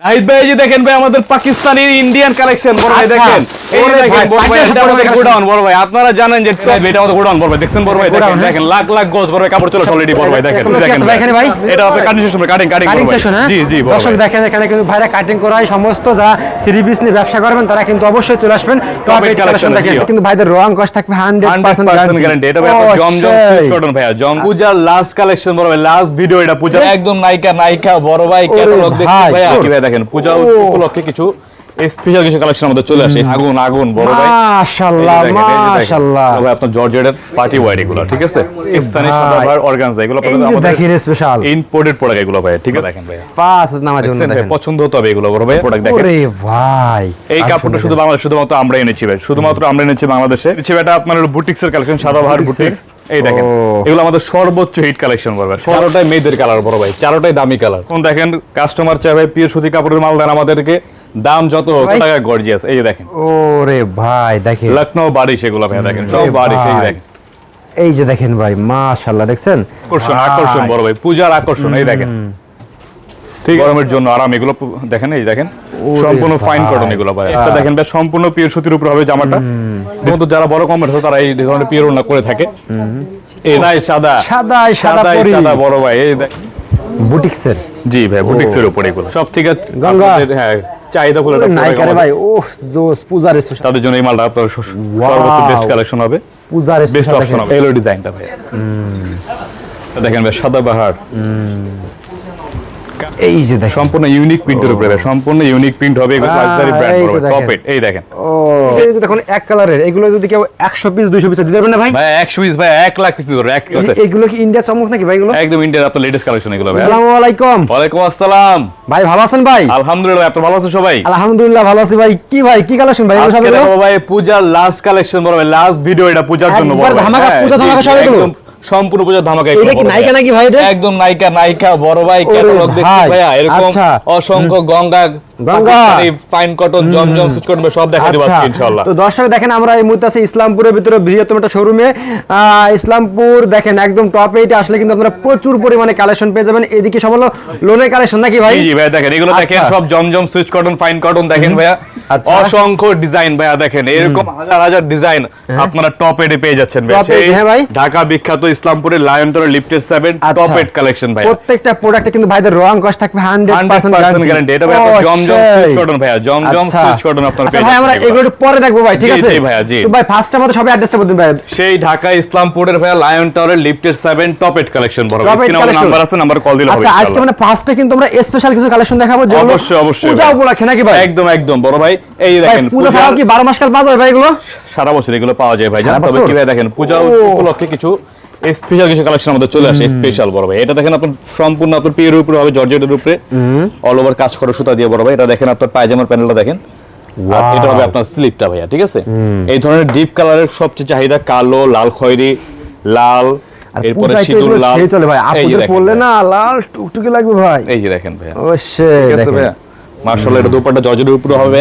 নাহিদ ভাই যে দেখেন ভাই আমাদের পাকিস্তানি ইন্ডিয়ান কালেকশন বড় ভাই আচ্ছা। দেখেন এই দেখেন বড় ভাই এটা আমাদের গোডাউন বড় ভাই। আপনারা জানেন যে এটা আমাদের গোডাউন বড় ভাই। দেখছেন বড় ভাই? দেখেন হ্যাঁ। দেখেন লাখ লাখ গজ বড় ভাই কাপড় চলে অলরেডি বড় ভাই দেখেন দেখেন ভাই এখানে ভাই? এটা আপনার cutting system cutting cutting cutting session হ্যাঁ? জি জি দর্শক দেখেন এখানে কিন্তু ভাইরা কাটিং করা হয় সমস্ত যা থ্রি পিস নিয়ে ব্যবসা করবেন তারা কিন্তু অবশ্যই চলে আসবেন। টপ eight কালেকশন দেখেন কিন্তু ভাইদের রং কস থাকবে 100% গ্যারান্টি এটা ভাই আপনার সুইচ কটন ভাই জম পূজার লাস্ট কালেকশন বড় ভাই লাস্ট ভিডিও এটা পূজা একদম নায়িকা নায়িকা বড় ভাই ক্যাটালগ দেখতে ভাই দেখেন পূজা উপলক্ষে কিছু স্পেশাল কিছু কালেকশন আমাদের চলে আসে। আগুন আগুন বড় ভাই। মাশাআল্লাহ। মাশাআল্লাহ। তবে আপনার জর্জেটের পার্টি ওয়্যার এগুলো ঠিক আছে? স্থানীয় ভাই। অর্গানজা এগুলো যে দেখেন স্পেশাল ইম্পোর্টেড প্রোডাক্ট এগুলো ভাই ঠিক আছে? দেখেন ভাই। পাঁচ নামাজ জন্য দেখেন। পছন্দ হতে হবে এগুলো বড় ভাই প্রোডাক্ট দেখেন। ওরে ভাই। এই কাপড়টা শুধু বাংলাদেশ শুধুমাত্র আমরা এনেছি ভাই শুধুমাত্র আমরা এনেছি বাংলাদেশে। এনেছি এটা আপনার বুটিক্স এর কালেকশন সাদাভার বুটিক্স এই দেখেন এগুলো আমাদের সর্বোচ্চ হিট কালেকশন করবে চারোটাই মেয়েদের কালার বড় ভাই চারোটাই দামি কালার কোন দেখেন? কাস্টমার চাই ভাই পিওর সুতি কাপড়ের মাল দেন আমাদেরকে। দাম যত টাকা গর্জিয়াস এই যে দেখেন। ওরে ভাই দেখেন। লখনৌ বাড়ি সেগুলো ভাই দেখেন সব বাড়ি সেই দেখেন। এই যে দেখেন ভাই মাশাআল্লাহ দেখছেন? আকর্ষণ আকর্ষণ বড় ভাই পূজার আকর্ষণ এই দেখেন। ঠিক গরমের জন্য আরাম এগুলো দেখেন এই দেখেন। সম্পূর্ণ ফাইন কটন এগুলো ভাই এটা দেখেন ভাই সম্পূর্ণ পিওর সুতির উপর হবে জামাটা। কিন্তু যারা বড় কমের আছে তারা এই ধরনের পিওর ওনা করে থাকে। এটাই সাদা। সাদাই সাদা পরি। সাদা বড় ভাই এই দেখ- বুটিক্সের? জি ভাই বুটিক্সের উপর এগুলো। সব থেকে গঙ্গা। আপনাদের, হ্যাঁ। চাহিদা ফুল নাইকারে ভাই ও জোস পূজার স্পেশাল তাদের জন্য এই মালটা আপনার সর্বোচ্চ বেস্ট কালেকশন হবে। পূজার বেস্ট অপশন হবে। এলো ডিজাইনটা ভাই দেখেন ভাই সাদা বাহার এই যে দেখেন। সম্পূর্ণ ইউনিক প্রিন্টের উপরে সম্পূর্ণ ইউনিক প্রিন্ট হবে লাক্সারি ব্র্যান্ড হবে দেখেন। টপ এই দেখেন। ও এই দেখুন এক কালারের এগুলো যদি কেউ 100 পিস 200 পিস দিতে পারবেন না ভাই? ভাই 100 পিস ভাই 1 লাখ পিস ধরে এক এই- এগুলো কি ইন্ডিয়া চমক নাকি ভাই এগুলো? একদম ইন্ডিয়ার আপনার লেটেস্ট কালেকশন এগুলো ভাই। আসসালামু আলাইকুম। ওয়ালাইকুম আসসালাম। ভাই ভালো আছেন ভাই? আলহামদুলিল্লাহ ভালো আছেন সবাই? আলহামদুলিল্লাহ ভালো আছি ভাই। কি ভাই কি কালেকশন ভাই? আজকে দেখো ভাই পূজার লাস্ট কালেকশন বড় ভাই লাস্ট ভিডিও এটা পূজার জন্য বড় ধামাকা, পূজা ধামাকা সব এগুলো? সম্পূর্ণ পূজার ধামাকা এটা কি নায়িকা নাকি ভাই এটা? একদম নায়িকা নায়িকা বড় ভাই ক্যাটালগ দেখতে ভাইয়া এরকম আচ্ছা। অসংখ্য Ganga Ganga. Fine cotton Zamzam Swiss cotton সব দেখা দিব আচ্ছা, ইনশাআল্লাহ তো দর্শক দেখেন আমরা এই মুহূর্তে আছি ইসলামপুরের ভিতরে বৃহত্তম একটা শোরুমে ইসলামপুর দেখেন একদম টপ এইটে আসলে কিন্তু আপনারা প্রচুর পরিমাণে কালেকশন পেয়ে যাবেন এদিকে সব হলো লোনের কালেকশন নাকি ভাই জি দেখেন এগুলো দেখেন আচ্ছা। সব Zamzam Swiss cotton fine cotton দেখেন ভাইয়া। অসংখ্য ডিজাইন ভাইয়া দেখেন এরকম হাজার হাজার ডিজাইন আপনারা টপ এডে পেয়ে যাচ্ছেন হ্যাঁ ভাই। ঢাকা বিখ্যাত ইসলামপুরের লায়ন টরের লিফটেড সেভেন আচ্ছা। টপ এড কালেকশন ভাইয়া। প্রত্যেকটা প্রোডাক্টে কিন্তু ভাইদের রং কস থাকবে হান্ড্রেড 100% গ্যারান্টি এটা ভাই আপনার জমজম সুইচ কটন ভাইয়া জমজম সুইচ কটন আপনার আচ্ছা পেয়ে ভাই আমরা এগুলো। পরে দেখব ভাই ঠিক আছে? ভাইয়া, জি। তো ভাই ফার্স্ট আমাদের সবাই অ্যাড্রেসটা বলতে ভাই। সেই ঢাকা ইসলামপুরের ভাইয়া লায়ন টাওয়ারের lifted seven top ed collection বড় নাম্বার আছে নাম্বার কল দিলে হবে আচ্ছা আজকে মানে ফার্স্টে কিন্তু আমরা স্পেশাল কিছু কালেকশন দেখাবো যেগুলো অবশ্যই, অবশ্যই পূজা ভাই। উপলক্ষে নাকি ভাই? একদম একদম। বড় ভাই এই দেখেন পূজা ছাড়াও কি বারো মাস কাল পাওয়া যাবে ভাই এগুলো? সারা বছর এগুলো পাওয়া যায় ভাই তবে কি ভাই দেখেন পূজা উপলক্ষে কিছু স্পেশাল কিছু কালেকশন আমাদের চলে আসে স্পেশাল বড় ভাই। এটা দেখেন আপনার সম্পূর্ণ আপনার পিয়ের উপরে হবে জর্জেটের উপরে। অল ওভার কাজ করা সুতা দিয়ে বড় ভাই। এটা দেখেন আপনার পায়জামার প্যানেলটা দেখেন। এটা হবে আপনার স্লিপটা ভাইয়া ঠিক আছে? এই ধরনের ডিপ কালারের সবচেয়ে চাহিদা কালো লাল খয়েরি লাল আর এরপরে সিঁদুর লাল। সেই চলে ভাই। এই যে দেখেন না লাল টুকটুকি লাগবে ভাই। এই যে দেখেন ভাইয়া। অবশ্যই ঠিক আছে ভাইয়া। মার্শাল্লাহ এটা দুপাট্টা জর্জেটের উপরে হবে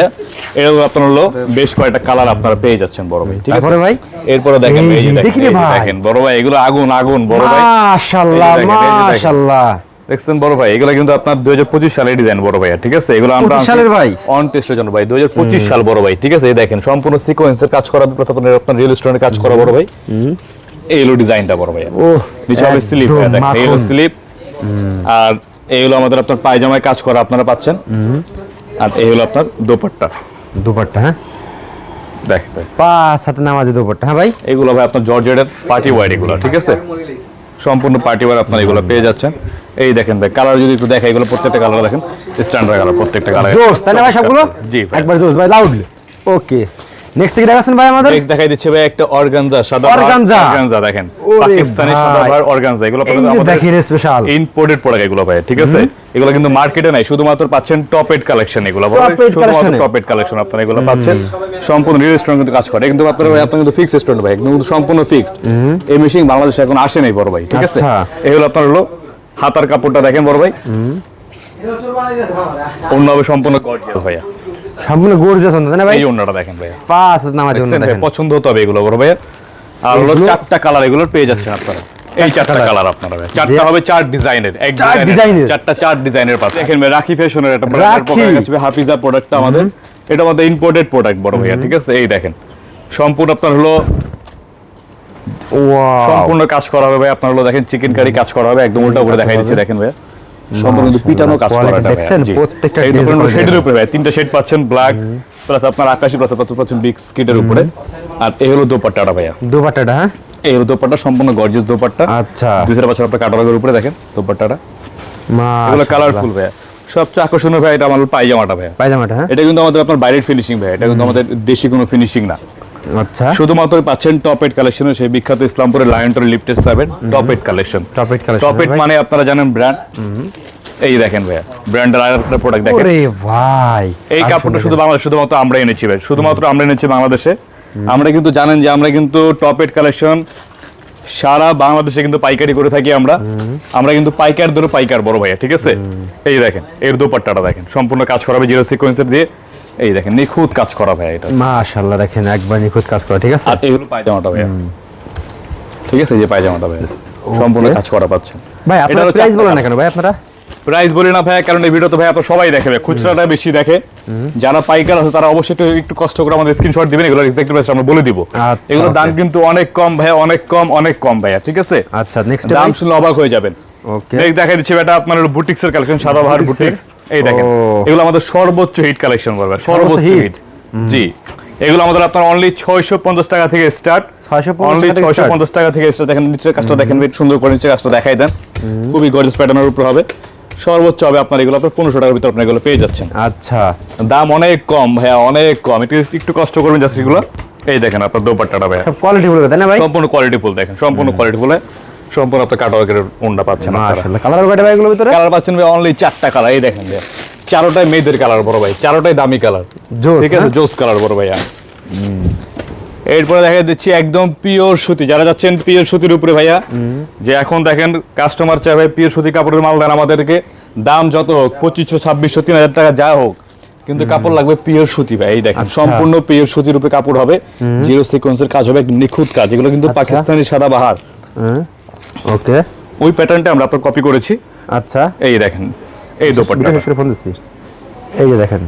এরকম আপনার হলো বেশ কয়েকটা কালার আপনারা পেয়ে যাচ্ছেন বড় ভাই ঠিক আছে? ভাই? এরপরে দেখেন এই দেখেন। দেখেন বড় ভাই এগুলো আগুন আগুন বড় ভাই। মাশাআল্লাহ। মাশাআল্লাহ। দেখছেন বড় ভাই এগুলো কিন্তু আপনার দুই হাজার পঁচিশ সালের ডিজাইন বড় ভাই ঠিক আছে? এগুলো আমরা 25 সালের ভাই? অন টেস্টের জন্য ভাই দুই হাজার পঁচিশ সাল বড় ভাই ঠিক আছে? এই দেখেন সম্পূর্ণ সিকোয়েন্সের কাজ করা আপনার আপনার রিয়েল স্টোনের কাজ করা বড় ভাই। এই হলো ডিজাইনটা বড় ভাই ওহ, নিচে হবে স্লিপ দেখেন এই হলো স্লিপ আর এই হলো আমাদের আপনার পায়জামায় কাজ করা আপনারা পাচ্ছেন? আর এই হলো আপনার দোপাট্টা। দুপাট্টা হ্যাঁ? দেখ ভাই পাঁচ হাতে নামাজি দুপাট্টা হ্যাঁ ভাই? এগুলো ভাই আপনার জর্জেটের পার্টি ওয়ার এগুলো ঠিক আছে? সম্পূর্ণ পার্টি ওয়ার আপনার এগুলো পেয়ে যাচ্ছেন। এই দেখেন ভাই কালার যদি একটু দেখে এগুলো প্রত্যেকটা কালার দেখেন। স্ট্যান্ডার্ড কালার প্রত্যেকটা কালার জোস না ভাই সবগুলো? জি একবার জোস ভাই লাউডলি ওকে নেক্সট কি দেখাচ্ছেন ভাই আমাদের? নেক্সট দেখাই দিচ্ছে ভাই একটা অর্গানজা সাদা Organza। অর্গানজা। দেখেন। পাকিস্তানি সাদা অর্গানজা এগুলো যে দেখেন স্পেশাল ইম্পোর্টেড প্রোডাক্ট এগুলো ভাই ঠিক আছে? এগুলো কিন্তু মার্কেটে নাই শুধুমাত্র পাচ্ছেন টপ এড কালেকশন এগুলো শুধুমাত্র টপ এড কালেকশন আপনারা এগুলো পাচ্ছেন। সম্পূর্ণ কিন্তু কাজ করে। কিন্তু আপনারা আপনার কিন্তু ফিক্সড স্টোন ভাই একদম সম্পূর্ণ ফিক্সড এই মেশিন বাংলাদেশে এখন আসে নাই বড় ভাই ঠিক আছে? আচ্ছা। এই হলো আপনার হলো হাতার কাপড়টা দেখেন বড় ভাই। অন্য হবে সম্পূর্ণ গর্জিয়াস ভাইয়া। সম্পূর্ণ গর্জিয়াস তাই না ভাই? এই অন্যটা দেখেন ভাইয়া। পাঁচ নামাজি দেখছেন দেখেন পছন্দ হতে হবে এগুলো বড় ভাইয়া। আর হলো চারটা কালার এগুলো পেয়ে যাচ্ছেন আপনারা। এই চারটা কালার আপনারা ভাই। চারটা হবে চার ডিজাইনের এক ডিজাইনের। চারটা চার ডিজাইনের পাচ্ছে দেখেন ভাই, রাখি ফ্যাশনের একটা। প্রোডাক্ট হাফিজা প্রোডাক্টটা আমাদের। এটা আমাদের ইম্পোর্টেড প্রোডাক্ট বড় ভাইয়া ঠিক আছে? এই দেখেন। সম্পূর্ণ আপনার হলো সম্পূর্ণ কাজ করা হবে ভাই আপনার হলো দেখেন চিকেন কারি কাজ করা হবে একদম উল্টা করে দেখাই দিচ্ছি দেখেন ভাই সম্পূর্ণ কিন্তু পিটানো কাজ করা দেখছেন? প্রত্যেকটা শেডের উপরে ভাই তিনটা শেড পাচ্ছেন ব্ল্যাক প্লাস আপনার আকাশি প্লাস আপনার পাচ্ছেন বিগ স্কিটের উপরে। আর এই হলো দোপাট্টাটা ভাইয়া। দুপাট্টাটা হ্যাঁ? এই হলো দোপাট্টা সম্পূর্ণ গর্জিয়াস দোপাট্টা। আচ্ছা। দুই হাজার বছর আপনার কাটারগের উপরে দেখেন দোপাট্টাটা। এগুলো কালারফুল ভাইয়া। সবচেয়ে আকর্ষণীয় ভাই এটা আমার পায়জামাটা ভাইয়া। পায়জামাটা হ্যাঁ? এটা কিন্তু আমাদের আপনার বাইরের ফিনিশিং ভাই এটা কিন্তু আমাদের দেশি কোনো ফিনিশিং না। আচ্ছা। শুধুমাত্র পাচ্ছেন টপ সেই বিখ্যাত ইসলামপুরের lion tower lifted seven top collection eight collection, top মানে আপনারা জানেন ব্র্যান্ড এই দেখেন ভাইয়া ব্র্যান্ডের আর প্রোডাক্ট দেখেন। ওরে ভাই। এই কাপড়টা শুধু বাংলাদেশ শুধুমাত্র আমরা এনেছি ভাই। শুধুমাত্র আমরা এনেছি বাংলাদেশে। আমরা কিন্তু জানেন যে আমরা কিন্তু টপ কালেকশন সারা বাংলাদেশে কিন্তু পাইকারি করে থাকি আমরা। আমরা কিন্তু পাইকার ধরে পাইকার বড় ভাইয়া ঠিক আছে? এই দেখেন এর দোপাট্টাটা দেখেন। সম্পূর্ণ কাজ করা হবে জিরো সিকোয়েন্সের দিয়ে। এই দেখেন নিখুঁত কাজ করা ভাই এটা। মাশাআল্লাহ দেখেন একবার নিখুঁত কাজ করা ঠিক আছে? আর এগুলো পায়জামাটা ভাইয়া। ঠিক আছে যে পায়জামাটা ভাইয়া। সম্পূর্ণ কাজ করা পাচ্ছেন। ভাই আপনারা প্রাইস বলেন না কেন ভাই আপনারা? প্রাইস বলি না ভাইয়া কারণ এই ভিডিও তো ভাই আপনার সবাই দেখে ভাই খুচরাটা বেশি দেখে। যারা পাইকার আছে তারা অবশ্যই একটু একটু কষ্ট করে আমাদের স্ক্রিনশট দিবেন এগুলো এক্সাক্ট প্রাইস আমরা বলে দিব। আচ্ছা, এগুলোর দাম কিন্তু অনেক কম ভাইয়া অনেক কম অনেক কম ভাইয়া ঠিক আছে? আচ্ছা নেক্সট দাম শুনলে অবাক হয়ে যাবেন। ওকে নেক্সট দেখা দিচ্ছি এটা আপনার বুটিক্স কালেকশন সাদা বাহার বুটিক্স। এই দেখেন এগুলো আমাদের সর্বোচ্চ হিট কালেকশন বলবে সর্বোচ্চ হিট জি এগুলো আমাদের আপনার অনলি ছয়শো পঞ্চাশ টাকা থেকে স্টার্ট 650 টাকা থেকে ছয়শো start? পঞ্চাশ টাকা থেকে স্টার্ট দেখেন নিচের কাজটা দেখেন বেশ সুন্দর করে নিচের কাজটা দেখাই দেন। খুবই গর্জিয়াস প্যাটার্নের উপর হবে। সর্বোচ্চ হবে আপনার এগুলো আপনার পনেরোশো টাকার ভিতরে আপনি এগুলো পেয়ে যাচ্ছেন। আচ্ছা। দাম অনেক কম ভাইয়া অনেক কম। একটু একটু কষ্ট করবেন জাস্ট এগুলো। এই দেখেন আপনার দোপাট্টাটা ভাইয়া। কোয়ালিটি তাই না ভাই? সম্পূর্ণ কোয়ালিটি ফুল দেখেন সম্পূর্ণ কোয়ালিটি ফুল। সম্পূর্ণ আপনার কাটাওয়াকের উন্ডা পাচ্ছেন কালার কয়টা ভাই এগুলোর ভিতরে? কালার পাচ্ছেন ভাই অনলি চারটা কালার এই দেখেন ভাই। চারোটাই মেয়েদের কালার বড় ভাই চারোটাই দামি কালার ঠিক আছে? হ্যাঁ? জোস কালার বড় ভাইয়া। এরপরে দেখা দিচ্ছি একদম পিওর সুতি। যারা যাচ্ছেন পিওর সুতির উপরে ভাইয়া যে এখন দেখেন কাস্টমার চাই ভাই পিওর সুতি কাপড়ের মাল দেন আমাদেরকে। দাম যত হোক পঁচিশশো ছাব্বিশশো তিন হাজার টাকা যা হোক কিন্তু কাপড় লাগবে পিওর সুতি ভাই এই দেখেন। আচ্ছা। সম্পূর্ণ পিওর সুতির উপরে কাপড় হবে। জিরো সিকোয়েন্সের কাজ হবে নিখুঁত কাজ। এগুলো কিন্তু আচ্ছা। পাকিস্তানি সাদা বাহার। ওকে ওই প্যাটার্নটা আমরা আপনার কপি করেছি। আচ্ছা। এই দেখেন এই দোপাট্টা ফোন দিচ্ছি। এই যে দেখেন।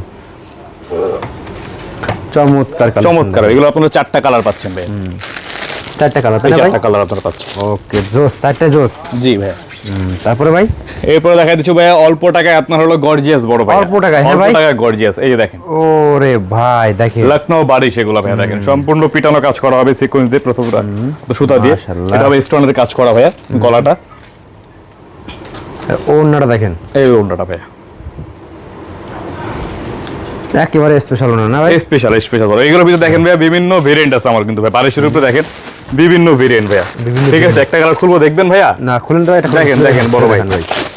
চমৎকার চমৎকার এগুলো আপনারা চারটা কালার পাচ্ছেন ভাই চারটা কালার চারটা কালার আপনারা পাচ্ছেন। ওকে জোস চারটা জোস। জি ভাই তারপরে ভাই? এরপরে দেখা দিচ্ছি ভাই অল্প টাকায় আপনার হলো গর্জিয়াস বড় ভাই অল্প টাকায়, হ্যাঁ অল্প টাকায় গর্জিয়াস এই যে দেখেন। ওরে ভাই দেখেন। লখনৌ বাড়ি সেগুলো ভাই দেখেন। সম্পূর্ণ পিটানো কাজ করা হবে সিকোয়েন্স দিয়ে প্রথমটা তো সুতা দিয়ে। এটা হবে স্টোনের কাজ করা ভাইয়া গলাটা। ওনাটা দেখেন। এই ওন্ডাটা ভাইয়া। একেবারে স্পেশাল ওনা না ভাই? স্পেশাল স্পেশাল বড়। এগুলোর ভিতরে দেখেন ভাইয়া বিভিন্ন ভেরিয়েন্ট আছে আমার কিন্তু ভাই বারিশের উপরে দেখেন। বিভিন্ন ভেরিয়েন্ট ভাইয়া। ঠিক আছে একটা কালার খুলবো দেখবেন ভাইয়া? না খুলেন তো এটা দেখেন, দেখেন, বড় ভাই।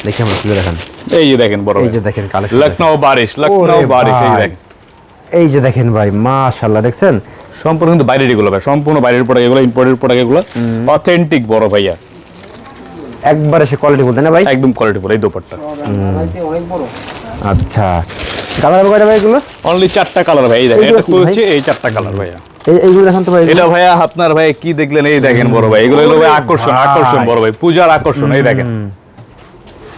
দেখি আমরা খুলে দেখেন। এই যে দেখেন বড় এই যে দেখেন কালেকশন লখনৌ বারিশ লখনৌ ওরে বারিশ এই দেখেন। এই যে দেখেন ভাই মাশাআল্লাহ দেখছেন? সম্পূর্ণ কিন্তু বাইরের এগুলো ভাই সম্পূর্ণ বাইরের প্রোডাক্ট এগুলো ইম্পোর্টেড প্রোডাক্ট এগুলো। অথেন্টিক বড় ভাইয়া। একবারে সে কোয়ালিটি বলতে না ভাই? একদম কোয়ালিটি বলে এই দোপাট্টা। আচ্ছা। কালার কয়টা ভাই এগুলো? অনলি চারটা কালার ভাই এই দেখেন এটা? খুলছে এই চারটা কালার ভাইয়া। এইগুলো দেখেন তো ভাই। এটা ভাইয়া আপনার ভাই কি দেখলেন? এই দেখেন বড় ভাই। এগুলো হলো ভাই আকর্ষণ আকর্ষণ বড় ভাই। পূজার আকর্ষণ এই দেখেন।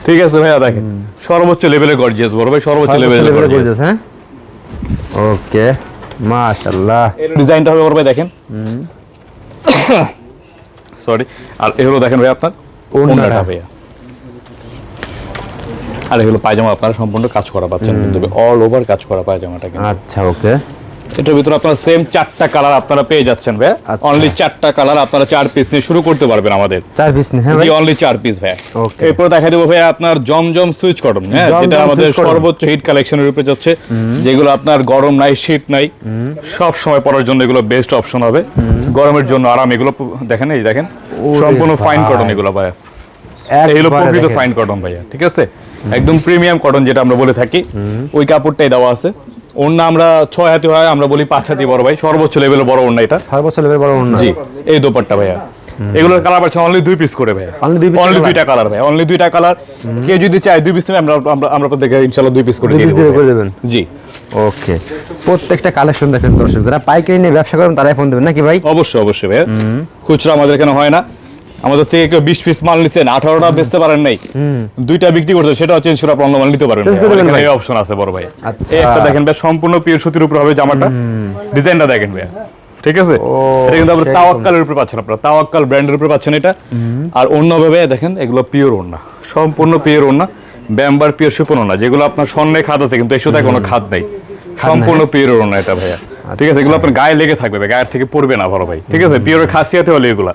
ঠিক আছে ভাইয়া দেখেন। সর্বোচ্চ লেভেলে গর্জিয়াস বড় ভাই সর্বোচ্চ লেভেলে লেভেলে গর্জিয়াস গর্জিয়াস হ্যাঁ? ওকে মাশাআল্লাহ। ডিজাইনটা হবে বড় ভাই দেখেন। সরি আর এগুলো দেখেন ভাই আপনার ভাইয়া। আর এগুলো পায়জামা আপনারা সম্পূর্ণ কাজ করা পাচ্ছেন কিন্তু অল ওভার কাজ করা পায়জামাটা আচ্ছা ওকে এটার ভিতরে আপনারা সেম চারটা কালার আপনারা পেয়ে যাচ্ছেন ভাই আচ্ছা। অনলি চারটা কালার আপনারা চার পিস নিয়ে শুরু করতে পারবেন আমাদের। চার পিস নে হ্যাঁ অনলি চার পিস ভাই Okay. এরপর দেখা দেবো ভাই আপনার জমজম সুইচ কটন হ্যাঁ যেটা আমাদের সর্বোচ্চ হিট কালেকশনের উপরে যাচ্ছে যেগুলো আপনার গরম নাই শীত নাই সব সময় পরার জন্য এগুলো বেস্ট অপশন হবে। গরমের জন্য আরাম এগুলো দেখেন এই দেখেন সম্পূর্ণ ফাইন। কটন এগুলো ভাই একবারে প্রকৃত ফাইন কটন ভাইয়া ঠিক আছে? একদম প্রিমিয়াম কটন যেটা আমরা বলে থাকি। ওই কাপড়টাই দেওয়া আছে। আমরা ছয় হাতি হয় আমরা বলি পাঁচ হাতি বড় ভাই। সর্বোচ্চ লেভেলের বড় এটা। ছয় বছর লেভেল বড় জি এই দোপাট্টা ভাইয়া। এগুলোর কালার পাচ্ছেন অনলি দুই পিস করে ভাইয়া। Only দুই অনলি দুইটা কালার ভাই অনলি দুইটা কালার কেউ যদি চায় দুই পিস আমরা আমরা আমরা আপনাদেরকে ইনশাআল্লাহ দুই পিস করে দিয়ে দেবেন? জি। ওকে প্রত্যেকটা কালেকশন দেখেন দর্শক যারা পাইকারি নিয়ে ব্যবসা করেন তারাই ফোন দেবেন নাকি ভাই? অবশ্যই অবশ্যই ভাইয়া। খুচরা আমাদের এখানে হয় না। আমাদের থেকে কেউ বিশ পিস মাল নিচ্ছেন আঠারোটা বেচতে পারেন নাই দুইটা বিক্রি করছে সেটা চেঞ্জ করে আপনি মাল নিতে পারেন। এই অপশন আছে বড় ভাই। আচ্ছা। এই একটা দেখেন ভাই সম্পূর্ণ পিওর সুতির উপর হবে জামাটা। ডিজাইনটা দেখেন ভাই ঠিক আছে? এটা কিন্তু আপনার তাওয়াক্কালের উপরে পাচ্ছেন আপনারা। তাওয়াক্কাল ব্র্যান্ডের উপরে পাচ্ছেন এটা। আর অন্য ভাবে দেখেন এগুলো পিওর ওড়না। সম্পূর্ণ পিওর ওড়না। ব্যাম্বার পিওর সুপন ওড়না যেগুলো আপনার স্বর্ণে খাদ আছে কিন্তু এর সাথে কোনো খাদ নাই। সম্পূর্ণ পিওর ওড়না এটা ভাইয়া। ঠিক আছে? এগুলো আপনার গায়ে লেগে থাকবে গায়ের থেকে পড়বে না বড় ভাই। ঠিক আছে? পিওরের খাসিয়াতে হলে এগুলা।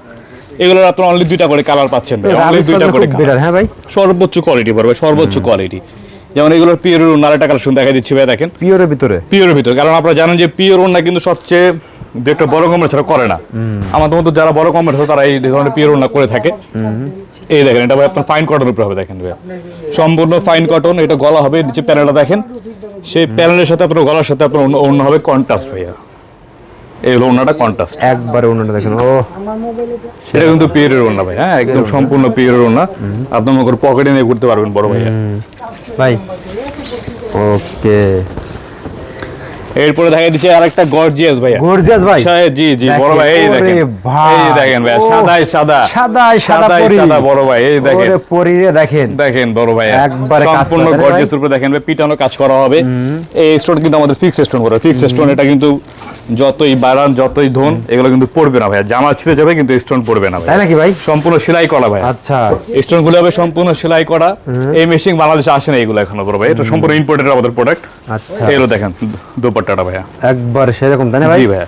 এগুলোর আপনার অনলি দুইটা করে কালার পাচ্ছেন অনলি দুইটা করে। হ্যাঁ ভাই? সর্বোচ্চ কোয়ালিটি পড়বে সর্বোচ্চ কোয়ালিটি যেমন এগুলোর পিওর কালেকশন দেখা দিচ্ছি ভাই দেখেন। পিওরের ভিতরে? পিওরের ভিতর কারণ আপনারা জানেন যে পিওর ওড়না কিন্তু সবচেয়ে একটা বড় কোম্পানি ছাড়া করে না। আমাদের মতো যারা বড় কোম্পানি আছে তারা এই ধরনের পিওর ওড়না করে থাকে। এই দেখেন এটা ভাই আপনার ফাইন কটনের উপরে হবে দেখেন ভাই। সম্পূর্ণ ফাইন কটন এটা গলা হবে নিচে প্যানেলটা দেখেন। সেই প্যানেলের সাথে আপনার গলার সাথে আপনার অন্য হবে কন্ট্রাস্ট ভাইয়া। এই হলো ওড়নাটা কন্ট্রাস্ট একবারে অন্যটা দেখেন ও এটা কিন্তু পিওরের ওড়না ভাই হ্যাঁ একদম সম্পূর্ণ পিওরের ওড়না। আপনার মনে করে পকেটে নিয়ে ঘুরতে পারবেন বড় ভাইয়া। ভাই। ওকে। এরপরে দেখা দিচ্ছে আরেকটা গর্জিয়াস ভাইয়া। গর্জিয়াস ভাই। জি জি বড় ভাই এই দেখেন এই দেখেন ভাই সাদাই সাদা। সাদাই সাদা সাদা বড় ভাই এই দেখেন। পরিরে দেখেন। দেখেন বড় ভাই একবারে সম্পূর্ণ গর্জিয়াস উপরে দেখেন ভাই পিটানো কাজ করা হবে। এই স্টোন কিন্তু আমাদের ফিক্স স্টোন করে ফিক্স স্টোন এটা কিন্তু যতই বাড়ান যতই ধন এগুলো কিন্তু পড়বে না ভাই জামা ছিঁড়ে যাবে কিন্তু স্টোন পড়বে না ভাই তাই নাকি ভাই? সম্পূর্ণ সেলাই করা ভাই আচ্ছা। স্টোনগুলো হবে সম্পূর্ণ সেলাই করা। এই মেশিন বাংলাদেশে আসে না এগুলো এখনও ভাই এটা সম্পূর্ণ ইম্পোর্টেড আমাদের প্রোডাক্ট আচ্ছা। এগুলো দেখেন দোপাট্টাটা ভাইয়া। একবার সেরকম তাই না ভাই? জি ভাইয়া।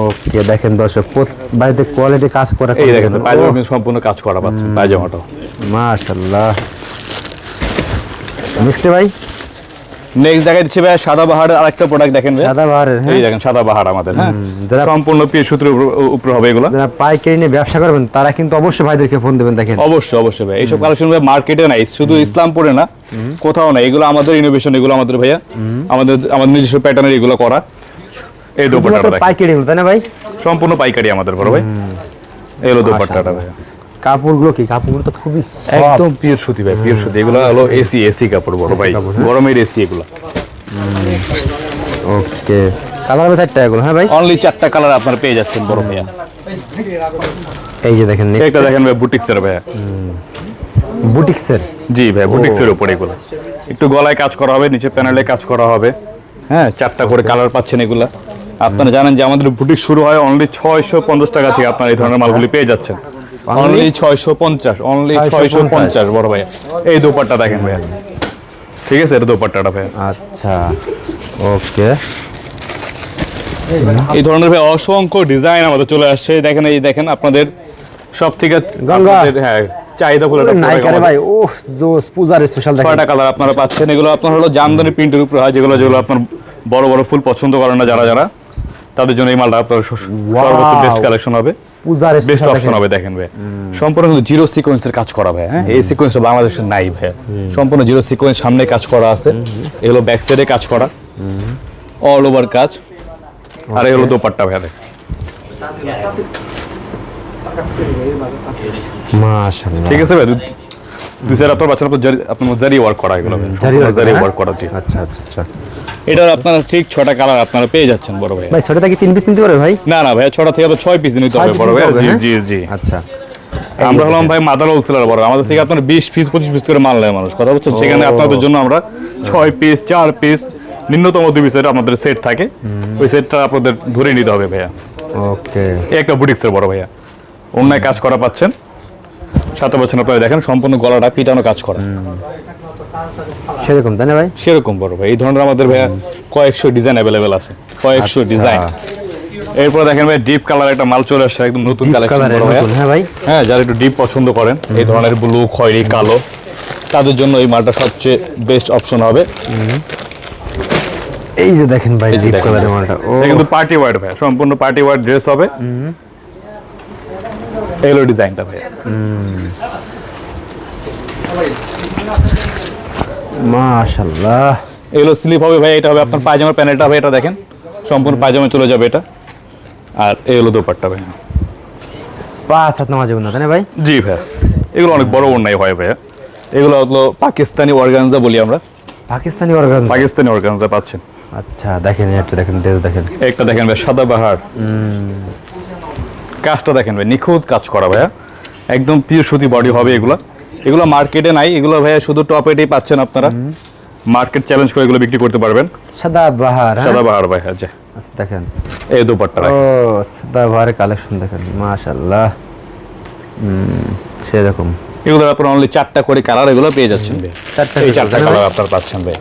ওকে দেখেন দর্শক বাড়িতে কোয়ালিটি কাজ করা এই দেখেন পায়জামা কিন্তু সম্পূর্ণ কাজ করা পাচ্ছেন পায়জামাটাও। মাশাআল্লাহ। মিষ্টি ভাই? নেক্সট দিচ্ছে ভাই সাদা বাহারের আরেকটা প্রোডাক্ট দেখেন ভাই সাদা বাহারের এই হ্যাঁ দেখেন সাদা বাহার আমাদের হ্যাঁ। সম্পূর্ণ পিয়ে সূত্রের উপর- হবে এগুলো। যারা পাইকারি নিয়ে ব্যবসা করবেন তারা কিন্তু অবশ্যই ভাইদেরকে ফোন দেবেন দেখেন। অবশ্যই অবশ্যই ভাই এইসব কালেকশন ভাই মার্কেটে নাই শুধু ইসলামপুরে না কোথাও নাই। এগুলো আমাদের ইনোভেশন এগুলো আমাদের ভাইয়া। আমাদের আমাদের নিজস্ব প্যাটার্নের এগুলো করা। এই দোপাট্টাটা পাইকারি তাই না ভাই? সম্পূর্ণ পাইকারি আমাদের বড় ভাই। এগুলো দোপাট্টাটা ভাইয়া। কাপড়গুলো কি? কাপড়গুলো তো খুবই একদম পিওর সুতি ভাই পিওর সুতি। এগুলো হলো এসি এসি কাপড় বড় ভাই। হ্যাঁ। গরমের এসি এগুলো। ওকে। কালার হবে চারটা এগুলো হ্যাঁ ভাই? অনলি চারটা কালার আপনারা পেয়ে যাচ্ছেন বড় ভাইয়া। এই যে দেখেন একটা দেখেন ভাই বুটিক্সের ভাইয়া। বুটিক্সের? জি ভাই বুটিক্সের উপর এগুলো। একটু গলায় কাজ করা হবে নিচে প্যানেলে কাজ করা হবে। হ্যাঁ চারটা করে কালার পাচ্ছেন এগুলা। আপনারা জানেন যে আমাদের বুটিক শুরু হয় অনলি ছয়শো পঞ্চাশ টাকা থেকে আপনারা এই ধরনের মালগুলি পেয়ে যাচ্ছেন। অনলি ছয়শো পঞ্চাশ অনলি ছয়শো 650 পঞ্চাশ বড় ভাইয়া এই দোপাট্টা দেখেন ভাইয়া ঠিক আছে এটা দোপাট্টাটা ভাইয়া আচ্ছা ওকে। এই ধরনের ভাই অসংখ্য ডিজাইন আমাদের চলে আসছে। দেখেন এই দেখেন আপনাদের সব থেকে। হ্যাঁ চাহিদা ফুল ভাই ও জোস পূজার স্পেশাল দেখেন। ছয়টা কালার আপনারা পাচ্ছেন। এগুলো আপনার হলো জামদানি প্রিন্টের উপরে হয় যেগুলো যেগুলো আপনার বড় বড় ফুল পছন্দ করেন না যারা যারা। তাদের জন্য এই মালটা আপনার সর্বোচ্চ বেস্ট কালেকশন হবে। পূজার বেস্ট অপশন হবে দেখেন ভাই। সম্পূর্ণ কিন্তু জিরো সিকোয়েন্সের কাজ করা ভাই হ্যাঁ? এই সিকোয়েন্সটা বাংলাদেশে নাই ভাই। সম্পূর্ণ জিরো সিকোয়েন্স সামনে কাজ করা আছে। এগুলো ব্যাক সাইডে কাজ করা। অল ওভার কাজ। আর এগুলো দোপাট্টা ভাই দেখেন। মাশাআল্লাহ। ঠিক আছে ভাই দুই সাইড আপনার বাচ্চার আপনার জারি ওয়ার্ক করা এগুলো জারি ওয়ার্ক করা জি। আচ্ছা আচ্ছা আচ্ছা। এটার আপনারা ঠিক ছটা কালার আপনারা পেয়ে যাচ্ছেন বড় ভাই ভাই ছোটটা কি তিন পিস নিতে পারবে ভাই? না না ভাই ছটা থেকে আবার ছয় পিস নিতে হবে বড় ভাই জি? জি জি। আচ্ছা। আমরা হলাম ভাই মাদার হোলসেলার বড় আমাদের থেকে আপনার বিশ পিস পঁচিশ পিস করে মাল নেয় মানুষ। কথা বলছেন সেখানে আপনাদের জন্য আমরা ছয় পিস চার পিস নিম্নতম দুই পিসের আমাদের সেট থাকে। ওই সেটটা আপনাদের ধরে নিতে হবে ভাইয়া। ওকে। একটা বুটিক্সের বড় ভাইয়া। অন্যায় কাজ করা পাচ্ছেন। সাথে বছর আপনারা দেখেন সম্পূর্ণ গলাটা পিটানো কাজ করা। সেরকম তাই না ভাই? সেরকম বড় ভাই। এই ধরনের আমাদের ভাইয়া কয়েকশো ডিজাইন অ্যাভেলেবেল আছে। কয়েকশো আচ্ছা। ডিজাইন এরপর দেখেন ভাই ডিপ কালার একটা মাল চলে আসছে একদম নতুন কালেকশন হ্যাঁ ভাই? হ্যাঁ যারা একটু ডিপ পছন্দ করেন এই ধরনের ব্লু খয়েরি কালো তাদের জন্য এই মালটা সবচেয়ে বেস্ট অপশন হবে। এই যে দেখেন ভাই ডিপ কালারের মালটা। ও। এটা কিন্তু পার্টি ওয়ার ভাই সম্পূর্ণ পার্টি ওয়ার ড্রেস হবে। এলো ডিজাইনটা ভাই মাশাআল্লাহ। এলো স্লিপ হবে ভাই এটা হবে আপনার পায়জামার প্যানেলটা হবে এটা দেখেন। সম্পূর্ণ পায়জামা চলে যাবে এটা। আর এই হলো দোপাট্টা ভাই। পাঁচ হাত নামাজ না তাই না ভাই? জি ভাই। এগুলো অনেক বড় অন্যায় হয় ভাইয়া। এগুলো হলো পাকিস্তানি অর্গানজা বলি আমরা। পাকিস্তানি অর্গান পাকিস্তানি অর্গানজা পাচ্ছেন। আচ্ছা দেখেন একটা দেখেন ড্রেস দেখেন। একটা দেখেন ভাই সাদা বাহার। কাজটা দেখেন ভাই নিখুঁত কাজ করা ভাইয়া। একদম পিওর সুতি বডি হবে এগুলো। এগুলো মার্কেটে নাই। এগুলো ভাইয়া শুধু টপ পাচ্ছেন আপনারা। মার্কেট চ্যালেঞ্জ করে এগুলো বিক্রি করতে পারবেন। সাদা বাহার হ্যাঁ? সাদা বাহার ভাই আচ্ছা আচ্ছা দেখেন। এই দুপাট্টা ও কালেকশন দেখেন মাশাআল্লাহ। হুম সেরকম। এগুলো আপনার অনলি চারটা করে কালার এগুলো পেয়ে যাচ্ছেন। ভাই চারটা এই চারটা কালার আপনারা পাচ্ছেন ভাই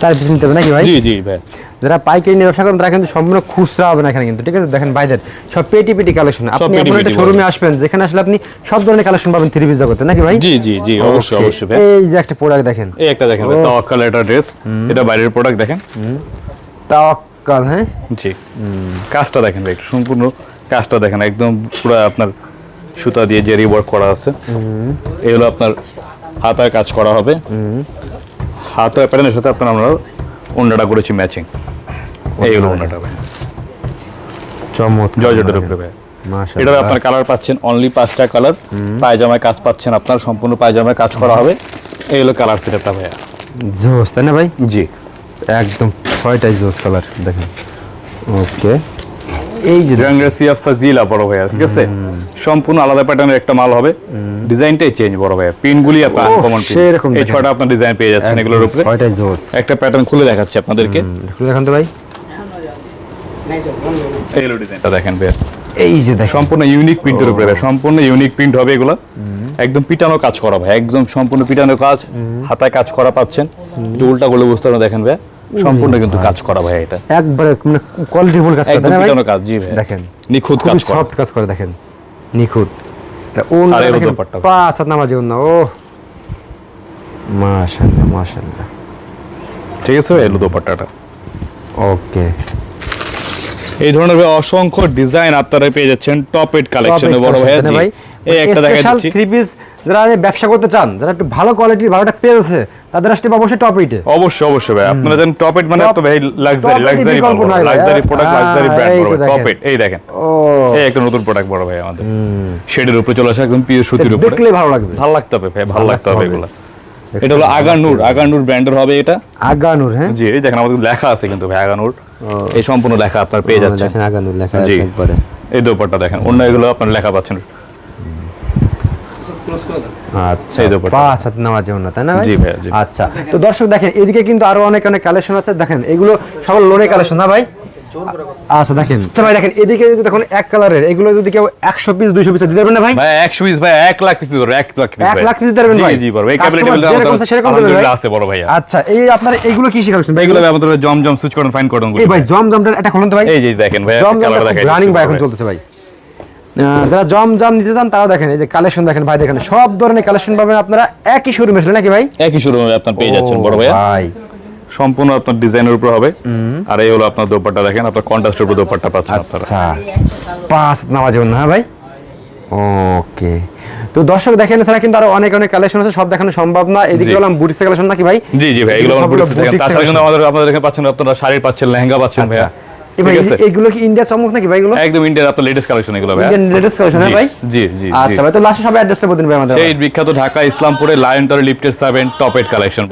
তার পিছনে নিতে হবে নাকি ভাই? জি জি ভাই যারা পাইকারি নিয়ে ব্যবসা করেন তারা কিন্তু সম্পূর্ণ খুচরা হবে না এখানে কিন্তু ঠিক আছে? দেখেন বাইদের সব পেটি পেটি কালেকশন। আপনি এমন একটা শোরুমে আসবেন যেখানে আসলে আপনি সব ধরনের কালেকশন পাবেন থ্রি পিস জগতে নাকি ভাই? জি জি জি অবশ্যই অবশ্যই ভাই। এই যে একটা প্রোডাক্ট দেখেন। এই একটা দেখেন। তাওয়াক্কাল এটা ড্রেস এটা বাইরের প্রোডাক্ট দেখেন। তাওয়াক্কাল হ্যাঁ? জি। কাজটা দেখেন ভাই একটু সম্পূর্ণ কাজটা দেখেন একদম পুরো আপনার সুতা দিয়ে জেরি ওয়ার্ক করা আছে। এগুলো আপনার হাতায় কাজ করা হবে। হাতায় প্যাটার্নের সাথে আপনার আমরা অন্যটা করেছি ম্যাচিং এইগুলো অন্যটা ভাই। চমৎকার জর্জেটের উপরে ভাই। মাশাআল্লাহ। আপনার কালার পাচ্ছেন অনলি পাঁচটা কালার পায়জামায় কাজ পাচ্ছেন আপনার সম্পূর্ণ পায়জামায় কাজ করা হবে। এই হলো কালার সেটআপটা ভাইয়া। জোস তাই না ভাই? জি। একদম ছয়টাই জোস কালার দেখেন। ওকে। এই যে র্যাঙ্গ্রেসিয়া ফাজিলা বড় ভাইয়া ঠিক আছে? সম্পূর্ণ আলাদা প্যাটার্নের একটা মাল হবে। ডিজাইনটাই চেঞ্জ বড় ভাইয়া। পিনগুলি আপনার কমন পিন এই। ছয়টা আপনার ডিজাইন পেয়ে যাচ্ছেন এগুলোর উপরে। ছয়টাই জোস। একটা প্যাটার্ন খুলে দেখাচ্ছি আপনাদেরকে। একটু দেখান তো ভাই। এগুলো ডিজাইনটা দেখেন ভাইয়া। এই যে দেখেন। সম্পূর্ণ ইউনিক প্রিন্টের উপরে সম্পূর্ণ ইউনিক প্রিন্ট হবে এগুলো। একদম পিটানো কাজ করা ভাই একদম সম্পূর্ণ পিটানো কাজ হাতায় কাজ করা পাচ্ছেন। একটু উল্টা করলে বুঝতে পারবেন দেখেন ভাই সম্পূর্ণ কিন্তু কাজ করা ভাই এটা। একবারে মানে কোয়ালিটি কাজ করে একদম তাই না ভাই? পিটানো কাজ জি ভাই দেখেন। নিখুঁত কাজ করা। সফট কাজ করে দেখেন। নিখুঁত। ও আর দেখেন পাঁচ হাত নামাজি না ও। মাশাআল্লাহ মাশাআল্লাহ। ঠিক আছে ভাই এলো দোপাট্টাটা। ওকে। এই ধরনের অসংখ্য ডিজাইন আপনারা পেয়ে যাচ্ছেন টপ এড কালেকশনে বড় ভাইয়া জি। এই একটা দেখা যাচ্ছে থ্রি পিস যারা ব্যবসা করতে চান যারা একটু ভালো কোয়ালিটির ভালোটা আছে তাদের আসতে অবশ্যই টপ এইটে অবশ্যই অবশ্যই ভাই। আপনারা জানেন টপ এড মানে তো ভাই লাক্সারি লাক্সারি ভাই, লাক্সারি। প্রোডাক্ট লাক্সারি ব্র্যান্ড বড় টপ। এই দেখেন। এই একটা নতুন প্রোডাক্ট বড় ভাই আমাদের। শেডের উপরে চলে আসে একদম পিওর সুতির উপরে। দেখলেই ভালো লাগবে। ভালো লাগতে হবে ভাই ভালো লাগতে হবে। এগুলো। এটা হলো আগানুর আগানুর ব্র্যান্ডের হবে এটা। আগানুর হ্যাঁ? জি দেখেন আমাদের লেখা আছে কিন্তু ভাই আগানুর। এই সম্পূর্ণ লেখা আপনার পেয়ে যাচ্ছেন। দেখেন আগানুর লেখা। আছে একবারে। এই দোপাট্টা দেখেন অন্য এগুলো আপনার লেখা পাচ্ছেন। আচ্ছা এই দোপাট্টা। পাঁচ হাত নেওয়ার জন্য তাই না ভাই? জি ভাইয়া, জি। আচ্ছা তো দর্শক দেখেন এদিকে কিন্তু আরও অনেক অনেক কালেকশন আছে। দেখেন এগুলো সব লোনের কালেকশন না ভাই? আচ্ছা দেখেন। আচ্ছা ভাই দেখেন এদিকে যদি দেখুন এক কালারের এগুলো যদি কেউ একশো পিস দুইশো পিস দিতে পারবেন না ভাই? ভাই একশো পিস ভাই এক লাখ পিস দিতে পারব এক লাখ পিস এক লাখ piece দিতে পারবেন ভাই? জি জি ভাই সেরকম দেবে আছে বড় ভাইয়া। আচ্ছা এই আপনার এইগুলো কি শিখাচ্ছেন ভাই এগুলো ভাই আমাদের Zamzam Swiss cotton fine cotton এই ভাই জম জমটা এটা খুলুন তো ভাই। এই যে দেখেন ভাই কালার দেখাই রানিং ভাই এখন চলতেছে ভাই। যারা জম জম নিতে চান তারাও দেখেন এই যে কালেকশন দেখেন ভাই দেখেন সব ধরনের কালেকশন পাবেন আপনারা। একই শোরুমে নাকি ভাই? একই শুরু আপনার পেয়ে যাচ্ছেন বড় ভাই। সম্পূর্ণ আপনার ডিজাইনের উপর হবে। আর এই হলো আপনার দোপাট্টা দেখেন আপনার কন্ট্রাস্টের উপর দোপাট্টা পাচ্ছেন আপনারা। আচ্ছা পাঁচ নামাজ না হ্যাঁ ভাই? ওকে। তো দর্শক দেখেন এছাড়া কিন্তু আরও অনেক অনেক কালেকশন আছে সব দেখানো সম্ভব না। এদিকে। বললাম বুটিক্স কালেকশন নাকি ভাই? জি জি ভাই এগুলো বুটিক্সে দেখেন। boutique তাছাড়া কিন্তু আমাদের আপনাদের এখানে পাচ্ছেন আপনারা শাড়ি পাচ্ছেন লেহেঙ্গা পাচ্ছেন ভাইয়া। এবার ঠিক কি ইন্ডিয়া চমক নাকি ভাই এগুলো? একদম ইন্ডিয়ার আপনার লেটেস্ট কালেকশন এগুলো ভাই লেটেস্ট কালেকশন ভাই জি জি জি আচ্ছা ভাই তো লাস্টে সবাই অ্যাড্রেসটা বলুন ভাই আমাদের। সেই বিখ্যাত Dhaka ইসলামপুরে lion tower lifted seven top ed collection